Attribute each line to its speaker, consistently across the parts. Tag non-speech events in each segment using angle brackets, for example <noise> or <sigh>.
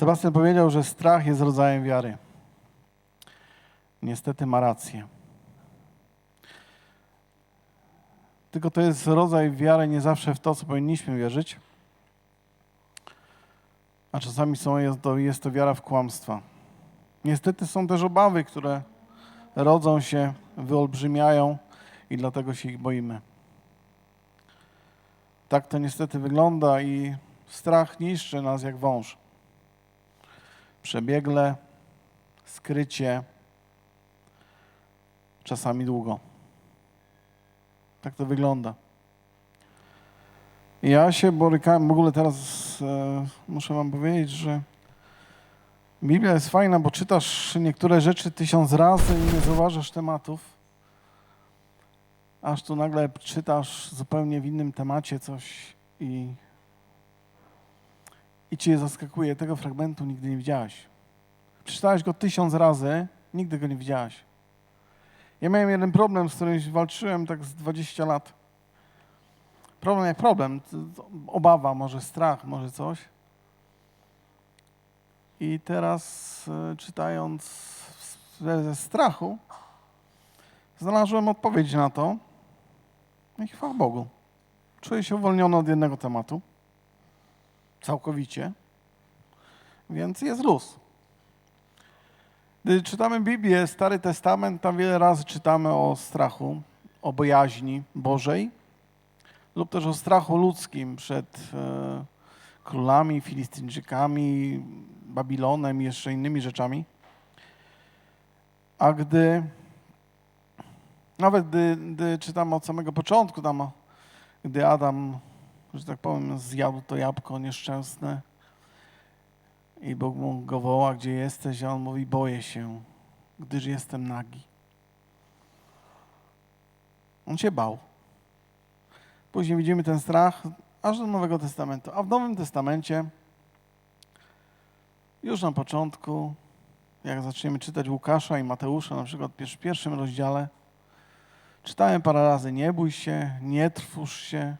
Speaker 1: Sebastian powiedział, że strach jest rodzajem wiary. Niestety ma rację. Tylko to jest rodzaj wiary nie zawsze w to, co powinniśmy wierzyć, a czasami są, jest, to, jest to wiara w kłamstwa. Niestety są też obawy, które rodzą się, wyolbrzymiają i dlatego się ich boimy. Tak to niestety wygląda i strach niszczy nas jak wąż. Przebiegle, skrycie, czasami długo. Tak to wygląda. Ja się borykałem, w ogóle teraz e, muszę wam powiedzieć, że Biblia jest fajna, bo czytasz niektóre rzeczy tysiąc razy i nie zauważasz tematów. Aż tu nagle czytasz zupełnie w innym temacie coś i, i cię zaskakuje. Tego fragmentu nigdy nie widziałeś. Przeczytałeś go tysiąc razy, nigdy go nie widziałeś. Ja miałem jeden problem, z którym walczyłem tak z 20 lat. Problem jak problem, obawa, może strach, może coś. I teraz e, czytając ze, ze strachu, znalazłem odpowiedź na to. No I chwała Bogu. Czuję się uwolniony od jednego tematu. Całkowicie. Więc jest luz. Gdy czytamy Biblię, Stary Testament, tam wiele razy czytamy o strachu, o bojaźni Bożej lub też o strachu ludzkim przed e, królami, Filistyńczykami, Babilonem i jeszcze innymi rzeczami. A gdy, nawet gdy, gdy czytamy od samego początku, tam, gdy Adam, że tak powiem, zjadł to jabłko nieszczęsne i Bóg mu go woła, gdzie jesteś, a on mówi, boję się, gdyż jestem nagi. On się bał. Później widzimy ten strach aż do Nowego Testamentu. A w Nowym Testamencie, już na początku, jak zaczniemy czytać Łukasza i Mateusza, na przykład w pierwszym rozdziale, czytałem parę razy: Nie bój się, nie trwóż się.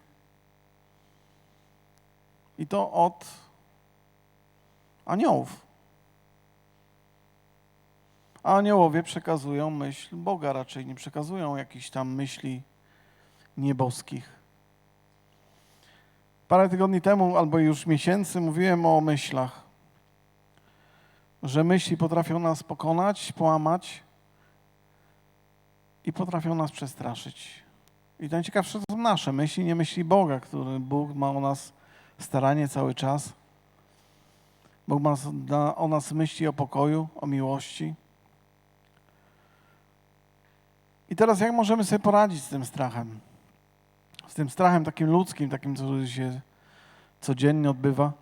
Speaker 1: I to od aniołów. A aniołowie przekazują myśl Boga, raczej nie przekazują jakichś tam myśli nieboskich. Parę tygodni temu, albo już miesięcy, mówiłem o myślach. Że myśli potrafią nas pokonać, połamać i potrafią nas przestraszyć. I najciekawsze to są nasze myśli, nie myśli Boga, który Bóg ma o nas staranie cały czas. Bóg ma o nas myśli o pokoju, o miłości. I teraz jak możemy sobie poradzić z tym strachem? z tym strachem takim ludzkim, takim, co się codziennie odbywa,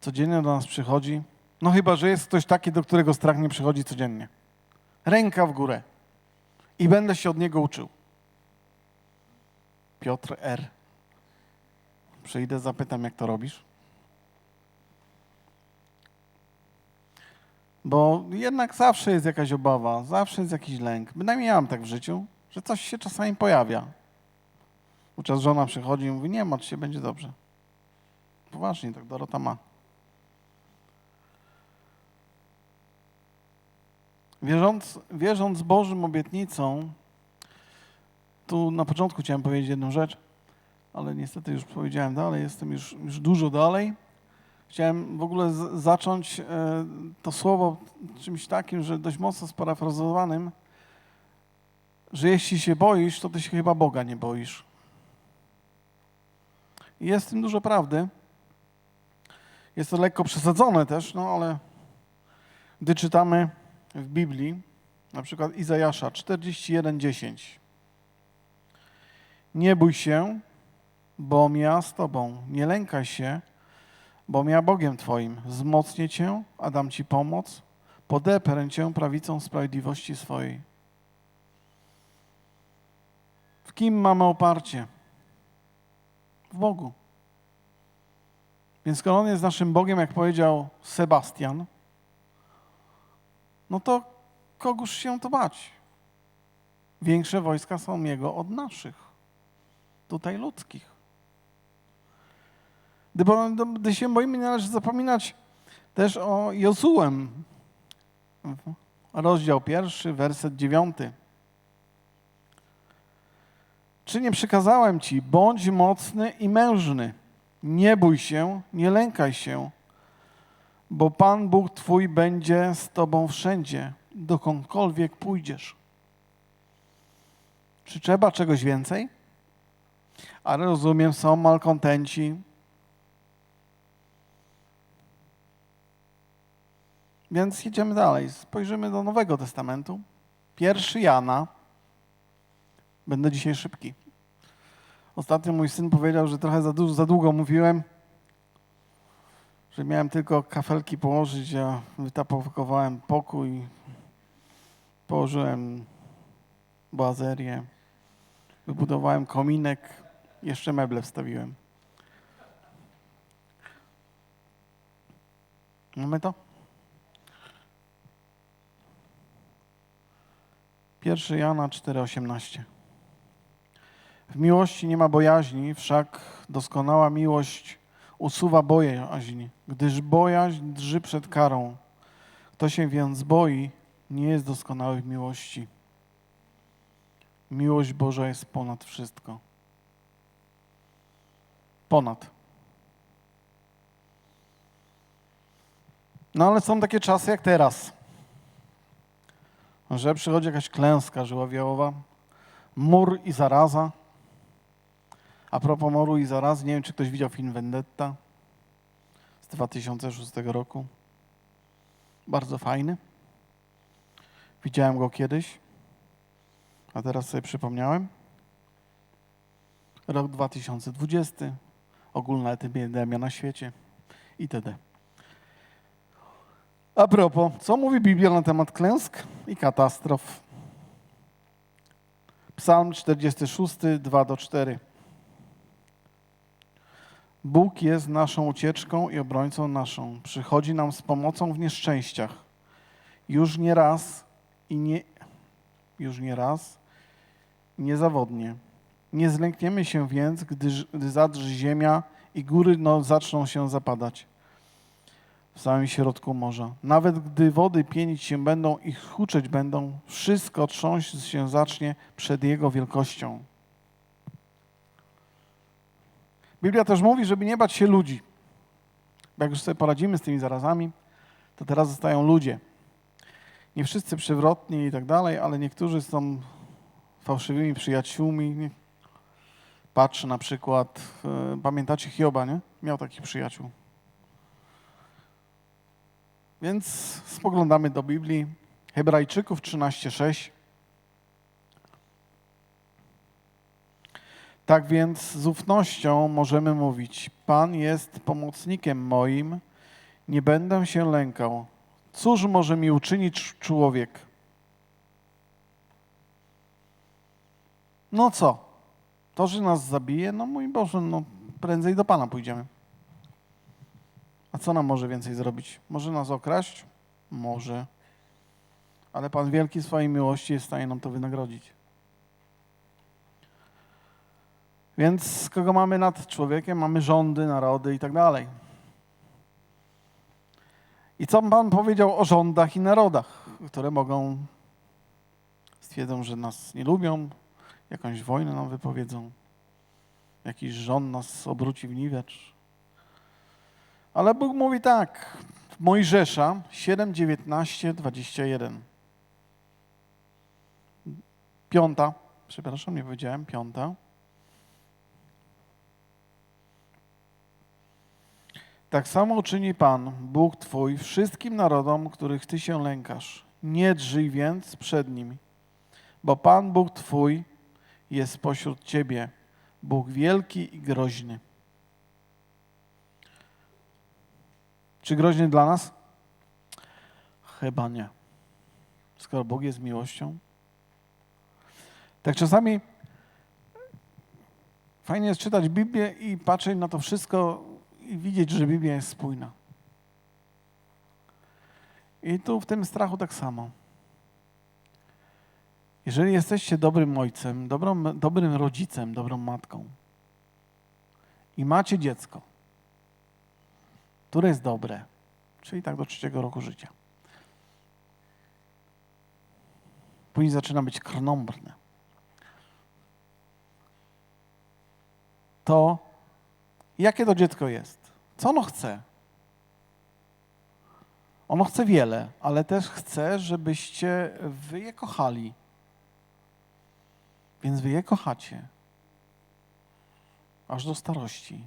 Speaker 1: codziennie do nas przychodzi. No chyba, że jest ktoś taki, do którego strach nie przychodzi codziennie. Ręka w górę. I będę się od niego uczył. Piotr R. Przyjdę, zapytam, jak to robisz. Bo jednak zawsze jest jakaś obawa, zawsze jest jakiś lęk. Bynajmniej ja mam tak w życiu, że coś się czasami pojawia. Podczas żona przychodzi i mówi, nie martw się, będzie dobrze. Poważnie, tak Dorota ma. Wierząc, wierząc Bożym obietnicom, tu na początku chciałem powiedzieć jedną rzecz, ale niestety już powiedziałem dalej, jestem już, już dużo dalej. Chciałem w ogóle z, zacząć e, to słowo czymś takim, że dość mocno sparafrazowanym, że jeśli się boisz, to ty się chyba Boga nie boisz. I Jest w tym dużo prawdy. Jest to lekko przesadzone też, no ale gdy czytamy w Biblii, na przykład Izajasza 41:10. Nie bój się, bo ja z tobą. Nie lękaj się, bo ja Bogiem twoim. Wzmocnię cię, a dam ci pomoc. Podeprę cię prawicą sprawiedliwości swojej. W kim mamy oparcie? w Bogu. Więc skoro On jest naszym Bogiem, jak powiedział Sebastian, no to kogóż się to bać? Większe wojska są Jego od naszych, tutaj ludzkich. Gdy, gdy się boimy, nie należy zapominać Też o Jozułem. Rozdział pierwszy, werset dziewiąty. Czy nie przykazałem ci, bądź mocny i mężny, nie bój się, nie lękaj się, bo Pan Bóg Twój będzie z Tobą wszędzie, dokądkolwiek pójdziesz. Czy trzeba czegoś więcej? Ale rozumiem, są malkontenci. Więc jedziemy dalej. Spojrzymy do Nowego Testamentu. Pierwszy Jana. Będę dzisiaj szybki. Ostatnio mój syn powiedział, że trochę za, dużo, za długo mówiłem, że miałem tylko kafelki położyć, ja wytapowałem pokój, położyłem boazerię, wybudowałem kominek, jeszcze meble wstawiłem. Mamy to? Pierwszy Jana 4,18. W miłości nie ma bojaźni, wszak doskonała miłość usuwa bojaźń, gdyż bojaźń drży przed karą. Kto się więc boi, nie jest doskonały w miłości. Miłość Boża jest ponad wszystko. Ponad. No ale są takie czasy jak teraz, że przychodzi jakaś klęska żywiołowa, mur i zaraza. A propos moru i zarazy, nie wiem, czy ktoś widział film Vendetta z 2006 roku. Bardzo fajny. Widziałem go kiedyś, a teraz sobie przypomniałem. Rok 2020, ogólna epidemia na świecie itd. A propos, co mówi Biblia na temat klęsk i katastrof? Psalm 46, 2 do 4. Bóg jest naszą ucieczką i obrońcą naszą. Przychodzi nam z pomocą w nieszczęściach. Już nie raz i nie, już nie raz, niezawodnie. Nie zlękniemy się więc, gdy, gdy zadrży ziemia i góry no, zaczną się zapadać w samym środku morza. Nawet gdy wody pienić się będą i huczeć będą, wszystko trząść się zacznie przed Jego wielkością. Biblia też mówi, żeby nie bać się ludzi. Bo jak już sobie poradzimy z tymi zarazami, to teraz zostają ludzie. Nie wszyscy przewrotni i tak dalej, ale niektórzy są fałszywymi przyjaciółmi. Patrz na przykład, e, pamiętacie Hioba, nie? Miał takich przyjaciół. Więc spoglądamy do Biblii. Hebrajczyków 13:6. Tak więc z ufnością możemy mówić: Pan jest pomocnikiem moim, nie będę się lękał. Cóż może mi uczynić człowiek? No co? To, że nas zabije, no mój Boże, no prędzej do Pana pójdziemy. A co nam może więcej zrobić? Może nas okraść? Może. Ale Pan wielki swojej miłości jest w stanie nam to wynagrodzić. Więc kogo mamy nad człowiekiem? Mamy rządy, narody i tak dalej. I co Pan powiedział o rządach i narodach, które mogą stwierdzą, że nas nie lubią, jakąś wojnę nam wypowiedzą, jakiś rząd nas obróci w niwecz. Ale Bóg mówi tak, Mojżesza 7, 19, 21. Piąta, przepraszam, nie powiedziałem, piąta. Tak samo uczyni Pan, Bóg Twój, wszystkim narodom, których Ty się lękasz. Nie drżyj więc przed nimi, bo Pan Bóg Twój jest pośród Ciebie, Bóg wielki i groźny. Czy groźny dla nas? Chyba nie. Skoro Bóg jest miłością. Tak czasami fajnie jest czytać Biblię i patrzeć na to wszystko i widzieć, że Biblia jest spójna. I tu w tym strachu tak samo. Jeżeli jesteście dobrym ojcem, dobrą, dobrym rodzicem, dobrą matką i macie dziecko, które jest dobre, czyli tak do trzeciego roku życia. Później zaczyna być krnąbrne. To jakie to dziecko jest? Co ono chce? Ono chce wiele, ale też chce, żebyście wy je kochali. Więc wy je kochacie. Aż do starości.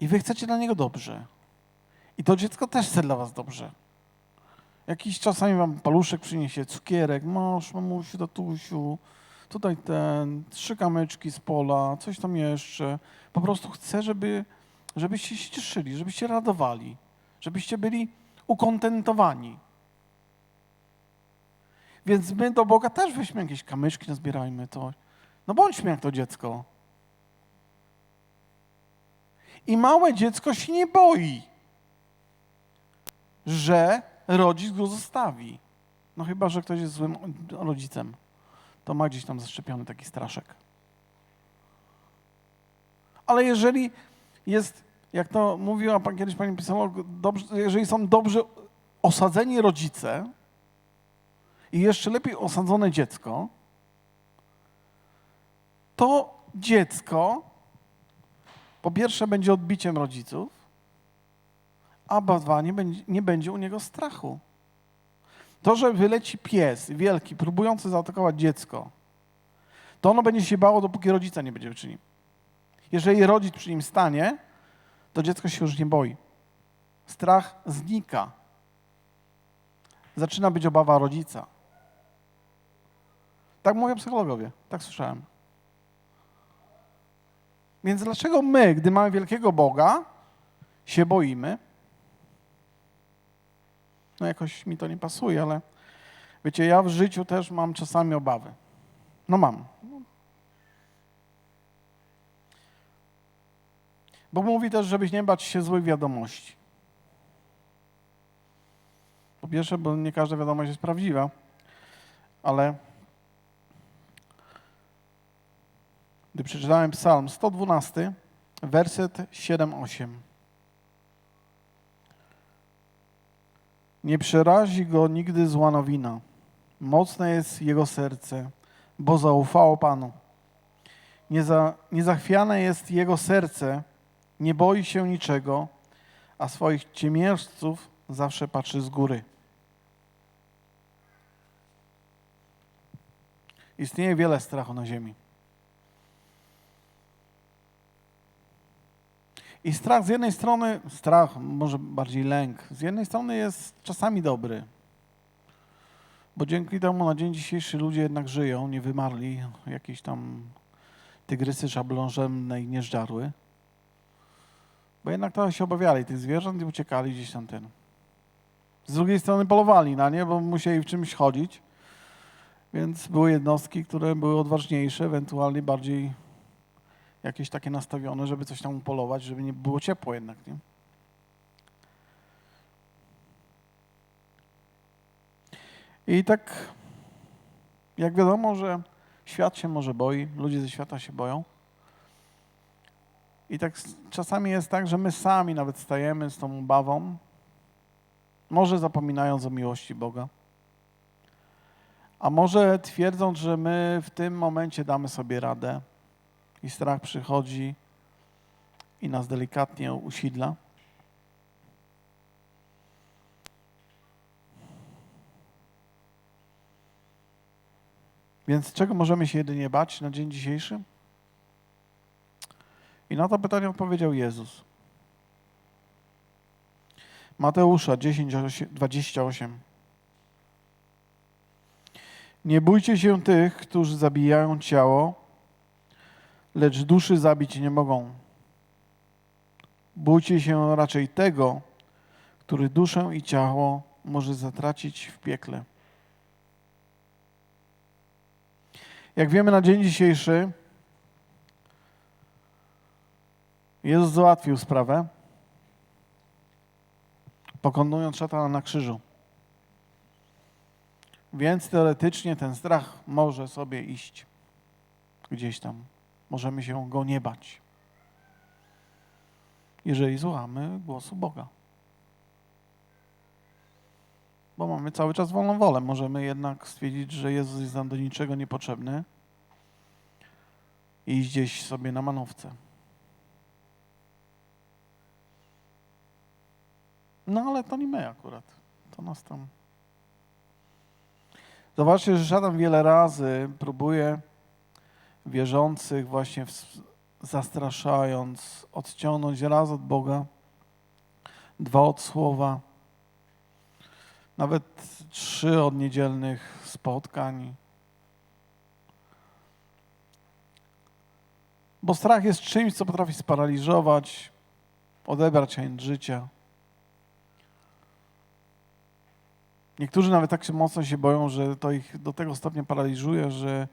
Speaker 1: I wy chcecie dla niego dobrze. I to dziecko też chce dla was dobrze. Jakiś czasami wam paluszek przyniesie, cukierek, masz, mamusiu, tatusiu, tutaj ten, trzy kamyczki z pola, coś tam jeszcze. Po prostu chcę, żeby, żebyście się cieszyli, żebyście radowali, żebyście byli ukontentowani. Więc my do Boga też weźmy jakieś kamyczki, nazbierajmy to. No bądźmy jak to dziecko. I małe dziecko się nie boi, że rodzic go zostawi. No chyba, że ktoś jest złym rodzicem. To ma gdzieś tam zaszczepiony taki straszek. Ale jeżeli jest, jak to mówiła pan, kiedyś pani pisała, dobrze, jeżeli są dobrze osadzeni rodzice i jeszcze lepiej osadzone dziecko, to dziecko po pierwsze będzie odbiciem rodziców, a dwa nie będzie, nie będzie u niego strachu. To, że wyleci pies wielki, próbujący zaatakować dziecko, to ono będzie się bało, dopóki rodzica nie będzie przy nim. Jeżeli rodzic przy nim stanie, to dziecko się już nie boi. Strach znika. Zaczyna być obawa rodzica. Tak mówią psychologowie, tak słyszałem. Więc dlaczego my, gdy mamy wielkiego Boga, się boimy? No jakoś mi to nie pasuje, ale wiecie, ja w życiu też mam czasami obawy. No mam. Bo mówi też, żebyś nie bać się złych wiadomości. Po pierwsze, bo nie każda wiadomość jest prawdziwa, ale gdy przeczytałem Psalm 112, werset 7-8. Nie przerazi go nigdy zła nowina. Mocne jest jego serce, bo zaufało Panu. Nieza, niezachwiane jest jego serce, nie boi się niczego, a swoich ciemiężców zawsze patrzy z góry. Istnieje wiele strachu na ziemi. I strach z jednej strony, strach, może bardziej lęk, z jednej strony jest czasami dobry, bo dzięki temu na dzień dzisiejszy ludzie jednak żyją, nie wymarli, jakieś tam tygrysy szablążemne i nie. Bo jednak trochę się obawiali tych zwierząt i uciekali gdzieś tam ten. Z drugiej strony polowali na nie, bo musieli w czymś chodzić, więc były jednostki, które były odważniejsze, ewentualnie bardziej jakieś takie nastawione, żeby coś tam upolować, żeby nie było ciepło jednak, nie? I tak, jak wiadomo, że świat się może boi, ludzie ze świata się boją. I tak czasami jest tak, że my sami nawet stajemy z tą obawą, może zapominając o miłości Boga, a może twierdząc, że my w tym momencie damy sobie radę, i strach przychodzi i nas delikatnie usidla. Więc czego możemy się jedynie bać na dzień dzisiejszy? I na to pytanie odpowiedział Jezus. Mateusza 10, 28. Nie bójcie się tych, którzy zabijają ciało, lecz duszy zabić nie mogą. Bójcie się raczej tego, który duszę i ciało może zatracić w piekle. Jak wiemy na dzień dzisiejszy, Jezus załatwił sprawę, pokonując szatana na krzyżu. Więc teoretycznie ten strach może sobie iść gdzieś tam możemy się go nie bać. jeżeli słuchamy głosu Boga. Bo mamy cały czas wolną wolę. Możemy jednak stwierdzić, że Jezus jest nam do niczego niepotrzebny i iść gdzieś sobie na manowce. No ale to nie my akurat. To nas tam. Zobaczcie, że szatan wiele razy próbuje wierzących właśnie w, zastraszając, odciągnąć raz od Boga, dwa od słowa, nawet trzy od niedzielnych spotkań. Bo strach jest czymś, co potrafi sparaliżować, odebrać chęć życia. Niektórzy nawet tak się mocno się boją, że to ich do tego stopnia paraliżuje, że,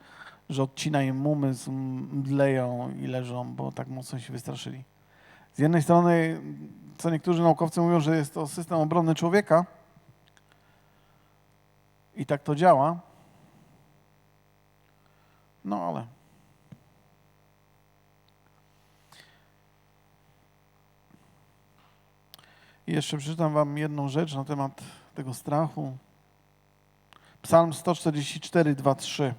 Speaker 1: że odcina im umysł, mdleją i leżą, bo tak mocno się wystraszyli. Z jednej strony, co niektórzy naukowcy mówią, że jest to system obronny człowieka i tak to działa. No ale I jeszcze przeczytam wam jedną rzecz na temat tego strachu. Psalm 144, 2, 3.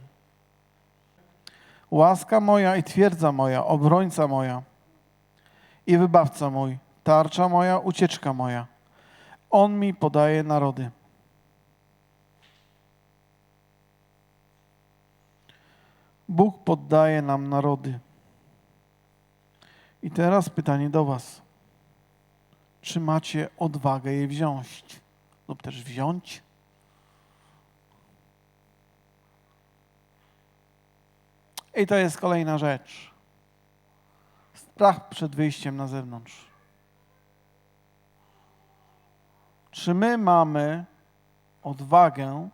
Speaker 1: Łaska moja i twierdza moja, obrońca moja i wybawca mój, tarcza moja, ucieczka moja. On mi podaje narody. Bóg poddaje nam narody. I teraz pytanie do Was. Czy macie odwagę je wziąć lub też wziąć? I to jest kolejna rzecz. Strach przed wyjściem na zewnątrz. Czy my mamy odwagę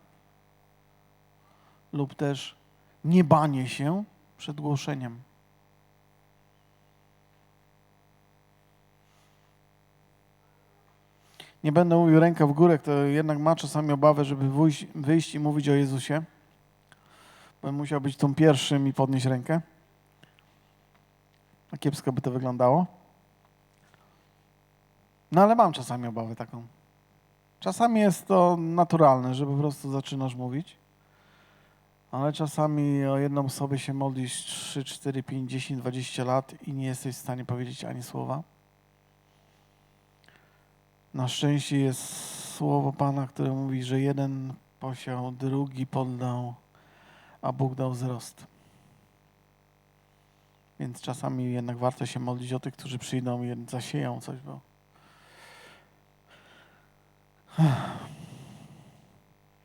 Speaker 1: lub też niebanie się przed głoszeniem? Nie będę mówił ręka w górę, kto jednak ma czasami obawę, żeby wyjść, wyjść i mówić o Jezusie. Bym musiał być tą pierwszym i podnieść rękę. A kiepsko by to wyglądało. No ale mam czasami obawę taką. Czasami jest to naturalne, że po prostu zaczynasz mówić. Ale czasami o jedną osobę się modlisz 3, 4, 5, 10, 20 lat i nie jesteś w stanie powiedzieć ani słowa. Na szczęście jest słowo Pana, które mówi, że jeden posiał, drugi poddał, a Bóg dał wzrost. Więc czasami jednak warto się modlić o tych, którzy przyjdą i zasieją coś, bo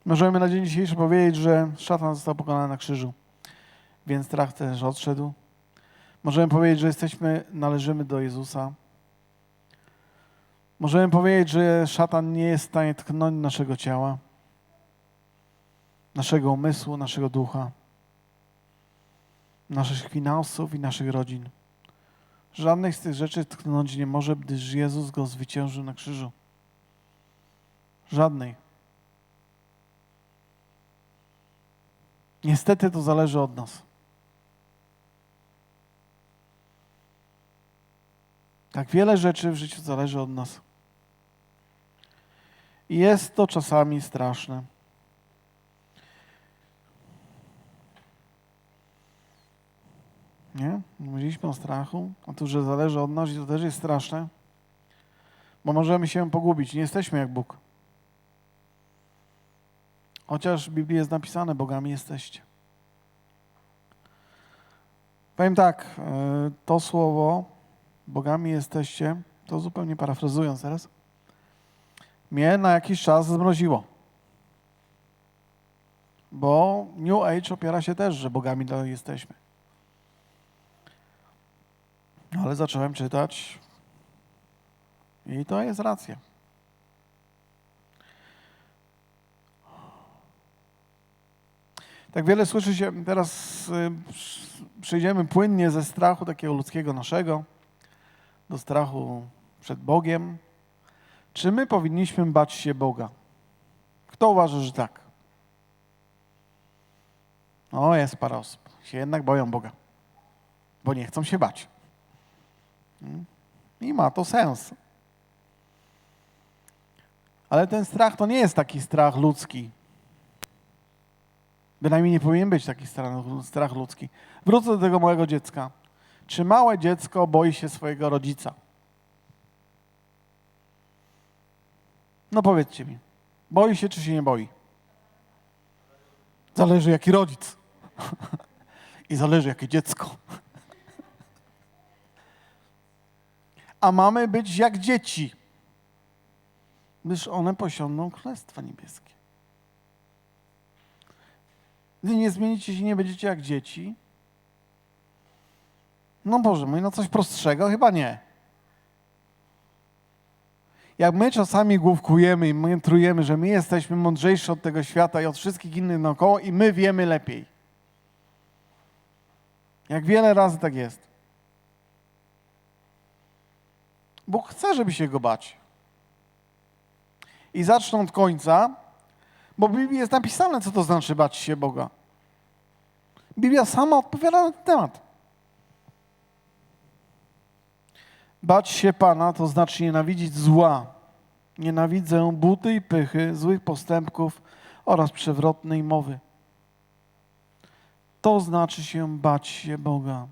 Speaker 1: Możemy na dzień dzisiejszy powiedzieć, że szatan został pokonany na krzyżu, więc strach też odszedł. Możemy powiedzieć, że jesteśmy, należymy do Jezusa. Możemy powiedzieć, że szatan nie jest w stanie tknąć naszego ciała, naszego umysłu, naszego ducha, naszych finansów i naszych rodzin. Żadnych z tych rzeczy tknąć nie może, gdyż Jezus go zwyciężył na krzyżu. Żadnej. Niestety to zależy od nas. Tak wiele rzeczy w życiu zależy od nas. I jest to czasami straszne. Nie? Mówiliśmy o strachu, o tym, że zależy od nas i to też jest straszne, bo możemy się pogubić. Nie jesteśmy jak Bóg. Chociaż w Biblii jest napisane, bogami jesteście. Powiem tak, e, to słowo, bogami jesteście, to zupełnie parafrazując teraz, mnie na jakiś czas zmroziło. Bo New Age opiera się też, że bogami jesteśmy. Ale zacząłem czytać i to jest racja. Tak wiele słyszy się, teraz y, przejdziemy płynnie ze strachu takiego ludzkiego naszego do strachu przed Bogiem. Czy my powinniśmy bać się Boga? Kto uważa, że tak? O, jest parę osób. Się jednak boją Boga, bo nie chcą się bać. I ma to sens. Ale ten strach to nie jest taki strach ludzki. Bynajmniej nie powinien być taki strach ludzki. Wrócę do tego małego dziecka. Czy małe dziecko boi się swojego rodzica? No powiedzcie mi. Boi się czy się nie boi? Zależy jaki rodzic. <laughs> I zależy jakie dziecko. A mamy być jak dzieci, gdyż one posiądą Królestwo Niebieskie. Gdy nie zmienicie się, nie będziecie jak dzieci. No Boże mój, no coś prostszego? Chyba nie. Jak my czasami główkujemy i my trujemy, że my jesteśmy mądrzejsi od tego świata i od wszystkich innych naokoło i my wiemy lepiej. Jak wiele razy tak jest. Bóg chce, żeby się go bać. I zacznę od końca, bo w Biblii jest napisane, co to znaczy bać się Boga. Biblia sama odpowiada na ten temat. Bać się Pana to znaczy nienawidzić zła. Nienawidzę buty i pychy, złych postępków oraz przewrotnej mowy. To znaczy się bać się Boga.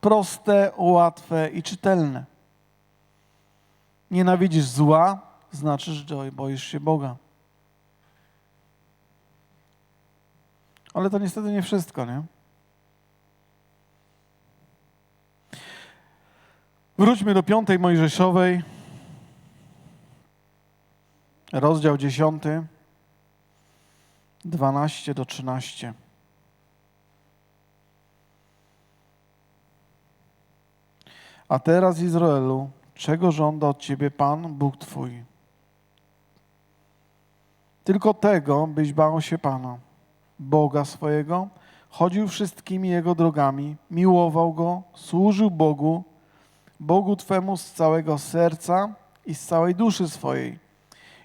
Speaker 1: Proste, łatwe i czytelne. Nienawidzisz zła, znaczy, że boisz się Boga. Ale to niestety nie wszystko, nie? Wróćmy do piątej Mojżeszowej, rozdział dziesiąty, 12 do 13. A teraz, Izraelu, czego żąda od ciebie Pan, Bóg Twój? Tylko tego, byś bał się Pana, Boga swojego, chodził wszystkimi Jego drogami, miłował Go, służył Bogu, Bogu Twemu z całego serca i z całej duszy swojej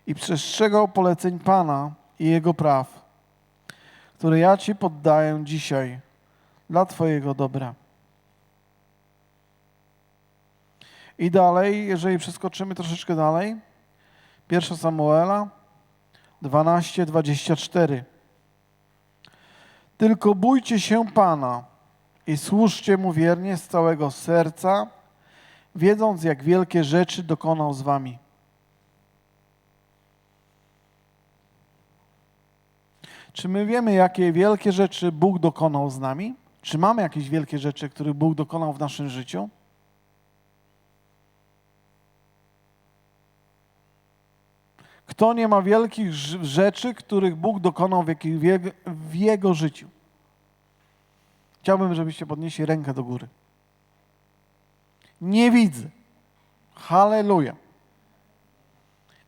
Speaker 1: i przestrzegał poleceń Pana i Jego praw, które ja Ci poddaję dzisiaj dla Twojego dobra. I dalej, jeżeli przeskoczymy troszeczkę dalej, 1 Samuela 12, 24. Tylko bójcie się Pana i służcie Mu wiernie z całego serca, wiedząc, jak wielkie rzeczy dokonał z wami. Czy my wiemy, jakie wielkie rzeczy Bóg dokonał z nami? Czy mamy jakieś wielkie rzeczy, które Bóg dokonał w naszym życiu? Kto nie ma wielkich rzeczy, których Bóg dokonał w, jego życiu? Chciałbym, żebyście podnieśli rękę do góry. Nie widzę. Halleluja.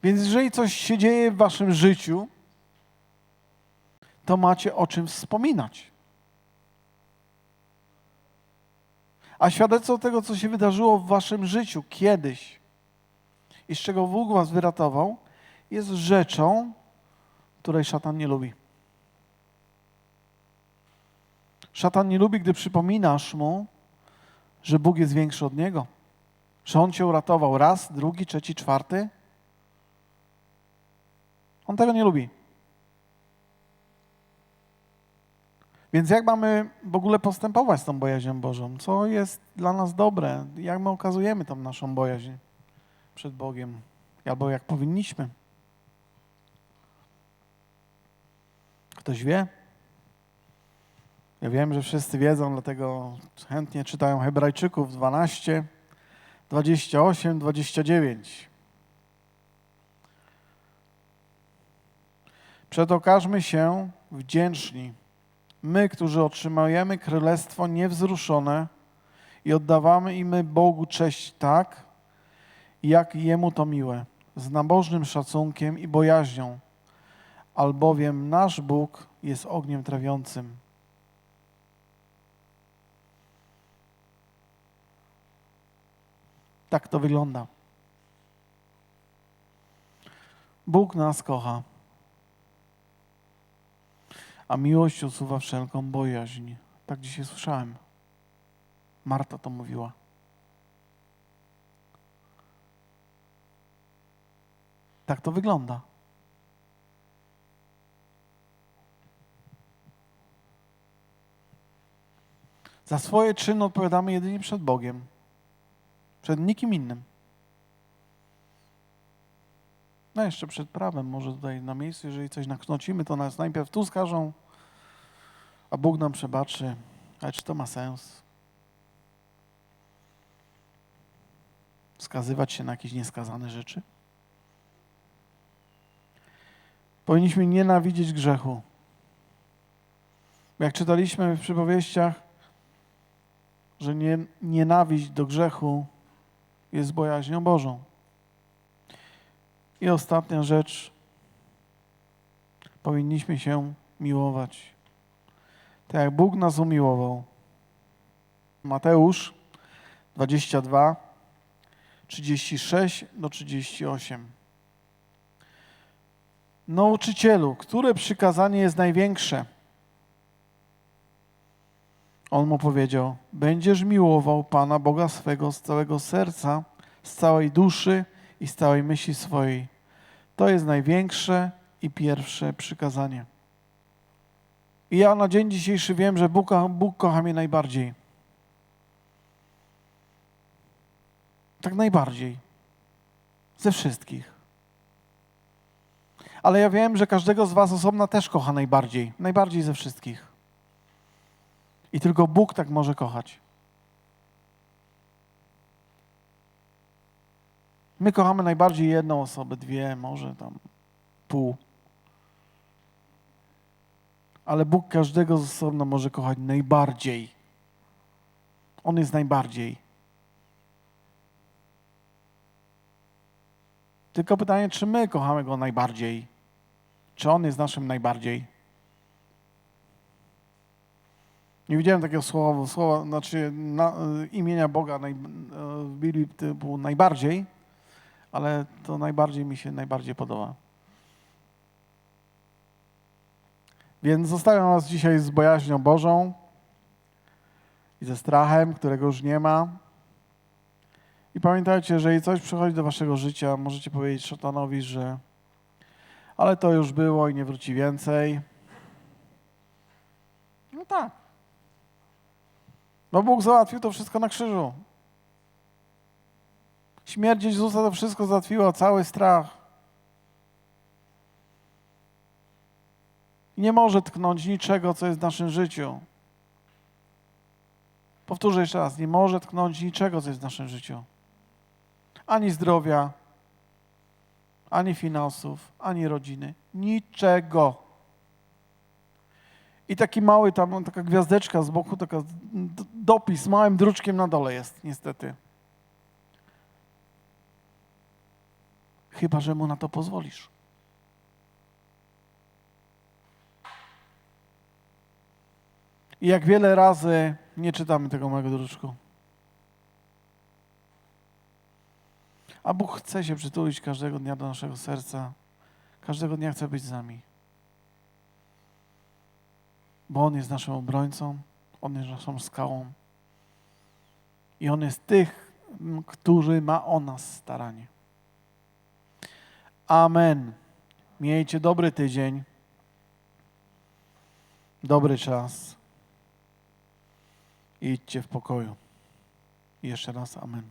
Speaker 1: Więc jeżeli coś się dzieje w waszym życiu, to macie o czym wspominać. A świadectwo tego, co się wydarzyło w waszym życiu kiedyś i z czego Bóg was wyratował, jest rzeczą, której szatan nie lubi. Szatan nie lubi, gdy przypominasz mu, że Bóg jest większy od niego. Że On cię uratował raz, drugi, trzeci, czwarty. On tego nie lubi. Więc jak mamy w ogóle postępować z tą bojaźnią Bożą? Co jest dla nas dobre? Jak my okazujemy tą naszą bojaźń przed Bogiem? Albo jak powinniśmy? Ktoś wie? Ja wiem, że wszyscy wiedzą, dlatego chętnie czytają Hebrajczyków 12, 28, 29. Przetokażmy się wdzięczni, my, którzy otrzymujemy królestwo niewzruszone i oddawamy im Bogu cześć tak, jak Jemu to miłe, z nabożnym szacunkiem i bojaźnią, albowiem nasz Bóg jest ogniem trawiącym. Tak to wygląda. Bóg nas kocha, a miłość usuwa wszelką bojaźń. Tak dzisiaj słyszałem. Marta to mówiła. Tak to wygląda. Za swoje czyny odpowiadamy jedynie przed Bogiem, przed nikim innym. No jeszcze przed prawem, może tutaj na miejscu, jeżeli coś naknocimy, to nas najpierw tu skażą, a Bóg nam przebaczy. Ale czy to ma sens? Skazywać się na jakieś nieskazane rzeczy? Powinniśmy nienawidzieć grzechu. Jak czytaliśmy w przypowieściach, że nie, nienawiść do grzechu jest bojaźnią Bożą. I ostatnia rzecz. Powinniśmy się miłować. Tak jak Bóg nas umiłował. Mateusz 22, 36 do 38. Nauczycielu, które przykazanie jest największe? On mu powiedział: Będziesz miłował Pana Boga swego z całego serca, z całej duszy i z całej myśli swojej. To jest największe i pierwsze przykazanie. I ja na dzień dzisiejszy wiem, że Bóg, Bóg kocha mnie najbardziej. Tak najbardziej. Ze wszystkich. Ale ja wiem, że każdego z Was osobna też kocha najbardziej. Najbardziej ze wszystkich. I tylko Bóg tak może kochać. My kochamy najbardziej jedną osobę, dwie, może tam pół. Ale Bóg każdego z osobna może kochać najbardziej. On jest najbardziej. Tylko pytanie, czy my kochamy Go najbardziej? Czy On jest naszym najbardziej? Nie widziałem takiego słowa, słowa znaczy na, imienia Boga naj, w Biblii typu najbardziej, ale to najbardziej mi się najbardziej podoba. Więc zostawiam Was dzisiaj z bojaźnią Bożą i ze strachem, którego już nie ma. I pamiętajcie, jeżeli coś przychodzi do Waszego życia, możecie powiedzieć szatanowi, że ale to już było i nie wróci więcej. No tak. No Bóg załatwił to wszystko na krzyżu. Śmierć Jezusa to wszystko załatwiła, cały strach. Nie może tknąć niczego, co jest w naszym życiu. Powtórzę jeszcze raz, nie może tknąć niczego, co jest w naszym życiu. Ani zdrowia, ani finansów, ani rodziny. Niczego. I taki mały tam, taka gwiazdeczka z boku, taka dopis małym druczkiem na dole jest, niestety. Chyba, że mu na to pozwolisz. I jak wiele razy nie czytamy tego małego druczku. A Bóg chce się przytulić każdego dnia do naszego serca. Każdego dnia chce być z nami. Bo On jest naszym obrońcą, On jest naszą skałą. I On jest tych, którzy ma o nas staranie. Amen. Miejcie dobry tydzień, dobry czas. I idźcie w pokoju. Jeszcze raz amen.